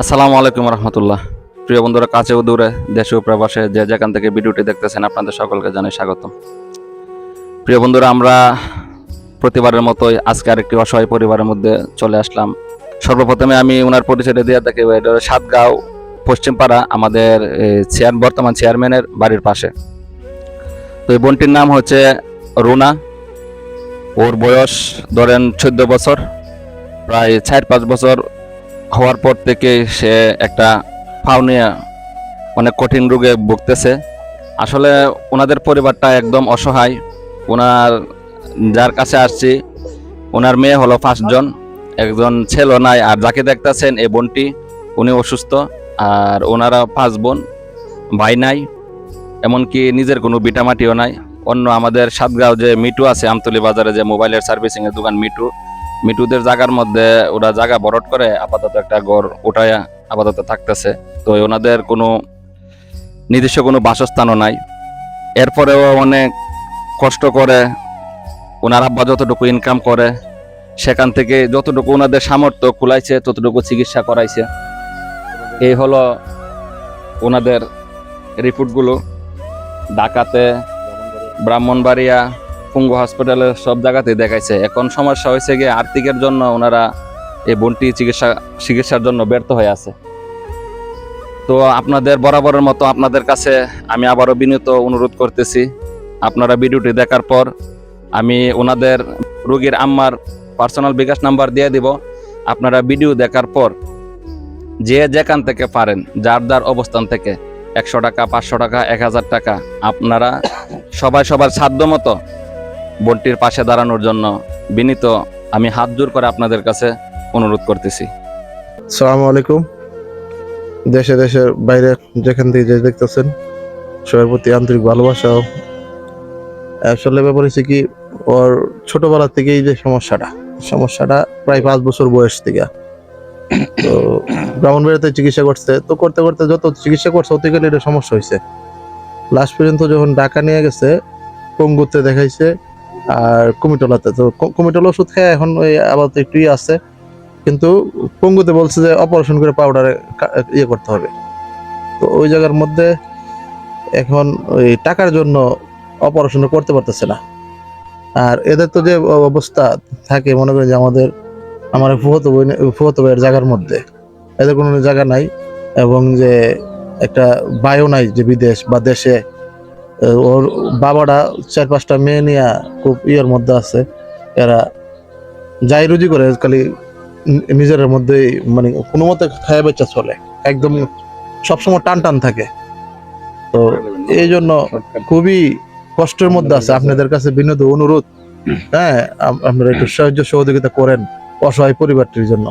আসসালামু আলাইকুম রহমতুল্লাহ। প্রিয় বন্ধুরা, কাছে ও দূরে, দেশে প্রবাসে যে যেখান থেকে ভিডিওটি দেখতেছেন, আপনাদের সকলকে জানাই স্বাগতম। প্রিয় বন্ধুরা, আমরা প্রতিবারের মতোই আজকে আরেকটি অসহায় পরিবারের মধ্যে চলে আসলাম। সর্বপ্রথমে আমি ওনার পরিচয়টা দিয়ে থাকি সাতগাঁও, পশ্চিমপাড়া, আমাদের চেয়ার, বর্তমান চেয়ারম্যানের বাড়ির পাশে। তো এই বোনটির নাম হচ্ছে রুনা। ওর বয়স ধরেন চোদ্দ বছর, প্রায় চার পাঁচ বছর হওয়ার পর থেকে সে একটা ফাও নিয়ে অনেক কঠিন রোগে ভুগতেছে। আসলে ওনাদের পরিবারটা একদম অসহায়। ওনার, যার কাছে আসছি, ওনার মেয়ে হলো পাঁচজন একজন ছেলে নাই, আর যাকে দেখতেছেন এই বোনটি, উনি অসুস্থ, আর ওনারা পাঁচ বোন, ভাই নাই, এমনকি নিজের কোনো বিটামাটিও নাই। অন্য আমাদের সাতগাঁও যে মিটু আছে, আমতলি বাজারে যে মোবাইলের সার্ভিসিংয়ের দোকান মিটু মিটুদের জায়গার মধ্যে ওরা জায়গা বরট করে, আপাতত একটা ঘর ওটায় আপাতত থাকতেছে। তো ওনাদের কোনো নির্দিষ্ট কোনো বাসস্থানও নাই। এরপরেও অনেক কষ্ট করে ওনার আব্বা যতটুকু ইনকাম করে, সেখান থেকে যতটুকু ওনাদের সামর্থ্য কুলাইছে, ততটুকু চিকিৎসা করাইছে। এই হলো ওনাদের রিপোর্টগুলো। ঢাকাতে ব্রাহ্মণবাড়িয়া পুঙ্গু হসপিটালে সব জায়গাতেই দেখাইছে। এখন সমস্যা হয়েছে গিয়ে আর্থিকের জন্য ওনারা এই বোনটি চিকিৎসা, চিকিৎসার জন্য ব্যর্থ হয়ে আছে। তো আপনাদের বরাবরের মতো আপনাদের কাছে আমি আবারও বিনীত অনুরোধ করতেছি, আপনারা ভিডিওটি দেখার পর আমি ওনাদের রোগীর আম্মার পার্সোনাল বিকাশ নাম্বার দিয়ে দিব। আপনারা ভিডিও দেখার পর যে যেখান থেকে পারেন, যার যার অবস্থান থেকে একশো টাকা, পাঁচশো টাকা, এক হাজার টাকা, আপনারা সবাই সবার সাধ্য মতো বোনটির পাশে দাঁড়ানোর জন্য বিনীত আমি হাত জোর করে আপনাদের কাছে অনুরোধ করতেছি। সালামু আলাইকুম। দেশে দেশের বাইরে যেখান থেকে যে দেখতেছেন সবার প্রতি আন্তরিক ভালোবাসা। আসলে ব্যাপার হচ্ছে কি, ওর ছোটবেলা থেকেই যে সমস্যাটা সমস্যাটা প্রায় পাঁচ বছর বয়স থেকে। তো ব্রাহ্মণবাড়িতে চিকিৎসা করছে, তো করতে করতে যত চিকিৎসা করছে, অতি গেলে এটা সমস্যা হয়েছে। লাস্ট পর্যন্ত যখন ঢাকা নিয়ে গেছে পঙ্গুতে দেখাইছে আর কুমিটলাতে, তো কুমিটলা ওষুধ খেয়ে এখন ওই আপাতত একটু ইয়ে আছে। কিন্তু পঙ্গুতে বলছে যে অপারেশন করে পাউডারে ইয়ে করতে হবে। তো ওই জায়গার মধ্যে এখন ওই টাকার জন্য অপারেশন করতে পারতেছে না। আর এদের তো যে অবস্থা থাকে, মনে করেন যে আমাদের, আমার ফুহতো ফুহতো ভাইয়ের জায়গার মধ্যে। এদের কোনো জায়গা নাই। এবং যে একটা বায়ু নাই যে বিদেশ বা দেশে ওর বাবাটা চার পাঁচটা মেয়ে নিয়ে খুব ইয়ের মধ্যে আছে। এরা যাই রুজি করে, খালি নিজের মধ্যে মানে কোনো মতে খায় বেচা চলে। একদম সবসময় টান টান থাকে। তো এই জন্য খুবই কষ্টের মধ্যে আছে। আপনাদের কাছে বিনোদ অনুরোধ। হ্যাঁ আপনারা একটু সাহায্য সহযোগিতা করেন অসহায় পরিবারটির জন্য।